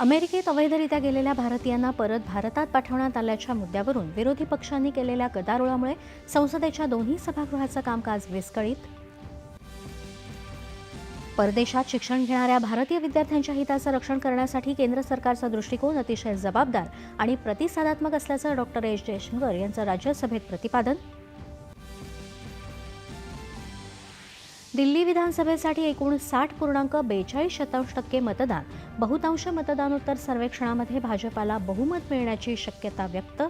अमेरिकेत अवैधरित्या गेलेल्या भारतीयांना परत भारतात पाठवण्यात आल्याच्या मुद्द्यावरून विरोधी पक्षांनी केलेल्या गदारोळामुळे संसदेच्या दोन्ही सभागृहाचं कामकाज विस्कळीत. परदेशात शिक्षण घेणाऱ्या भारतीय विद्यार्थ्यांच्या हिताचं रक्षण करण्यासाठी केंद्र सरकारचा दृष्टिकोन अतिशय जबाबदार आणि प्रतिसादात्मक असल्याचं डॉक्टर एस जयशंकर यांचं राज्यसभेत प्रतिपादन दिल्ली विधानसभेसाठी एकूण साठ पूर्णांक बेचाळीस शतांश टक्के मतदान. बहुतांश मतदानोत्तर सर्वेक्षणामध्ये भाजपाला बहुमत मिळण्याची शक्यता व्यक्त.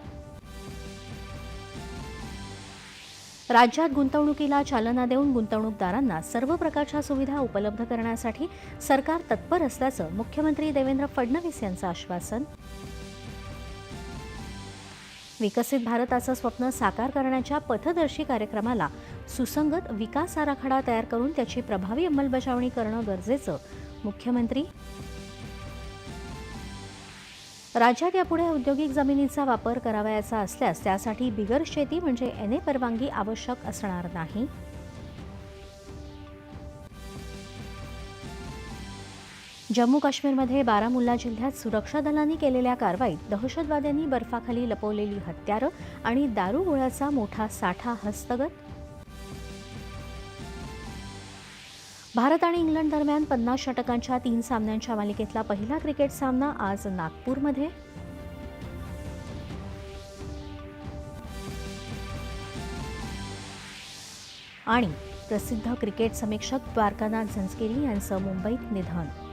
राज्यात गुंतवणुकीला चालना देऊन गुंतवणूकदारांना सर्व प्रकारच्या सुविधा उपलब्ध करण्यासाठी सरकार तत्पर असल्याचं मुख्यमंत्री देवेंद्र फडणवीस यांचं आश्वासन. विकसित भारताचं स्वप्न साकार करण्याच्या पथदर्शी कार्यक्रमाला सुसंगत विकास आराखडा तयार करून त्याची प्रभावी अंमलबजावणी करणं गरजेचं. मुख्यमंत्री राज्यात यापुढे औद्योगिक जमिनीचा वापर करावयाचा असल्यास त्यासाठी बिगर शेती म्हणजे एन ए परवानगी आवश्यक असणार नाही. जम्मू काश्मीरमध्ये बारामुल्ला जिल्ह्यात सुरक्षा दलांनी केलेल्या कारवाईत दहशतवाद्यांनी बर्फाखाली लपवलेली हत्यारं आणि दारुगोळ्याचा मोठा साठा हस्तगत? भारत आणि इंग्लंड दरम्यान पन्नास षटकांच्या तीन सामन्यांच्या मालिकेतला पहिला क्रिकेट सामना आज नागपूरमध्ये. आणि प्रसिद्ध क्रिकेट समीक्षक द्वारकानाथ झंस्केरी यांचं मुंबईत निधन.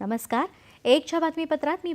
नमस्कार. एकच्या बातमीपत्रात मी